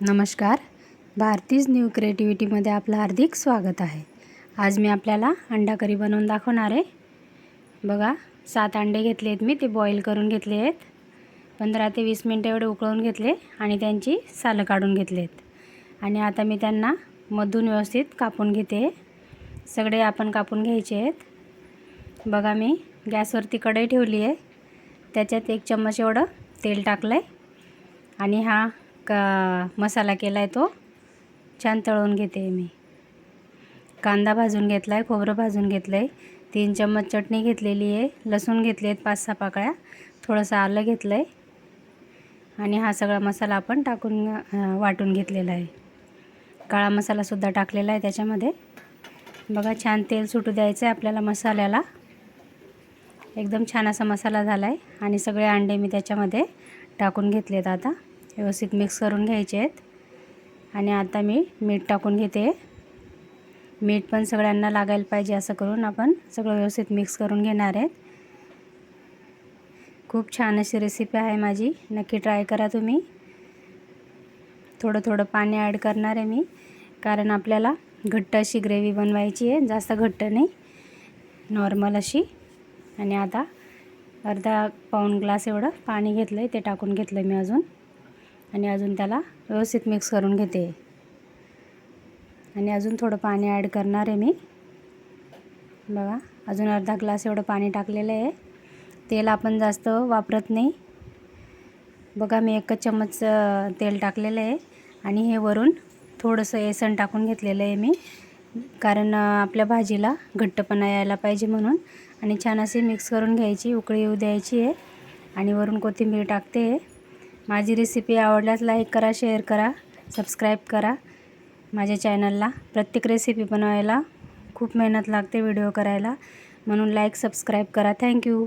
नमस्कार. भारतीज न्यू क्रिएटिव्हिटीमध्ये आपलं हार्दिक स्वागत आहे. आज मी आपल्याला अंडा करी बनवून दाखवणार आहे. बघा सात अंडे घेतले आहेत मी ते बॉईल करून घेतले आहेत. पंधरा ते वीस मिनटं एवढे उकळून घेतले आणि त्यांची सालं काढून घेतले आहेत. आणि आता मी त्यांना मधून व्यवस्थित कापून घेते. सगळे आपण कापून घ्यायचे आहेत. बघा मी गॅसवरती कढई ठेवली आहे. त्याच्यात एक चम्मच एवढं तेल टाकलं आहे आणि हा का मसाला केला आहे तो? छान तळून घेते मी. कांदा भाजून घेतला आहे खोबरं भाजून घेतलं आहे तीन चम्मच चटणी घेतलेली आहे. लसूण घेतले आहेत पाच सहा पाकळ्या. थोडंसं आलं घेतलं आहे आणि हा सगळा मसाला आपण टाकून वाटून घेतलेला आहे. काळा मसालासुद्धा टाकलेला आहे त्याच्यामध्ये. बघा छान तेल सुटू द्यायचं आहे आपल्याला मसाल्याला. एकदम छान असा मसाला झाला आहे आणि सगळे अंडे मी त्याच्यामध्ये टाकून घेतलेत आता. व्यवस्थित मिक्स करून घ्यायचे आहेत. आणि आता मी मीठ टाकून घेते. मीठ पण सगळ्यांना लागायला पाहिजे असं करून आपण सगळं व्यवस्थित मिक्स करून घेणार आहेत. खूप छान अशी रेसिपी आहे माझी. नक्की ट्राय करा तुम्ही. थोडं थोडं पाणी ॲड करणार आहे मी कारण आपल्याला घट्ट अशी ग्रेव्ही बनवायची आहे. जास्त घट्ट नाही. नॉर्मल अशी. आणि आता अर्धा पाऊण ग्लास एवढं पाणी घेतलं आहे ते टाकून घेतलं मी अजून. आणि अजून त्याला व्यवस्थित मिक्स करून घेते. आणि अजून थोडं पाणी ॲड करणार आहे मी. बघा अजून अर्धा ग्लास एवढं पाणी टाकलेलं आहे. तेल आपण जास्त वापरत नाही. बघा मी एकच चम्मच तेल टाकलेलं आहे. आणि हे वरून थोडंसं एसन टाकून घेतलेलं आहे मी. कारण आपल्या भाजीला घट्टपणा यायला पाहिजे म्हणून. आणि छान असे मिक्स करून घ्यायची उकळी येऊ द्यायची आहे. आणि वरून कोथिंबीर टाकते. आहे माझी रेसिपी आवडल्यास लाईक करा शेअर करा सबस्क्राईब करा माझ्या चॅनलला प्रत्येक रेसिपी बनवायला खूप मेहनत लागते व्हिडिओ करायला. म्हणून लाईक सबस्क्राईब करा. थँक्यू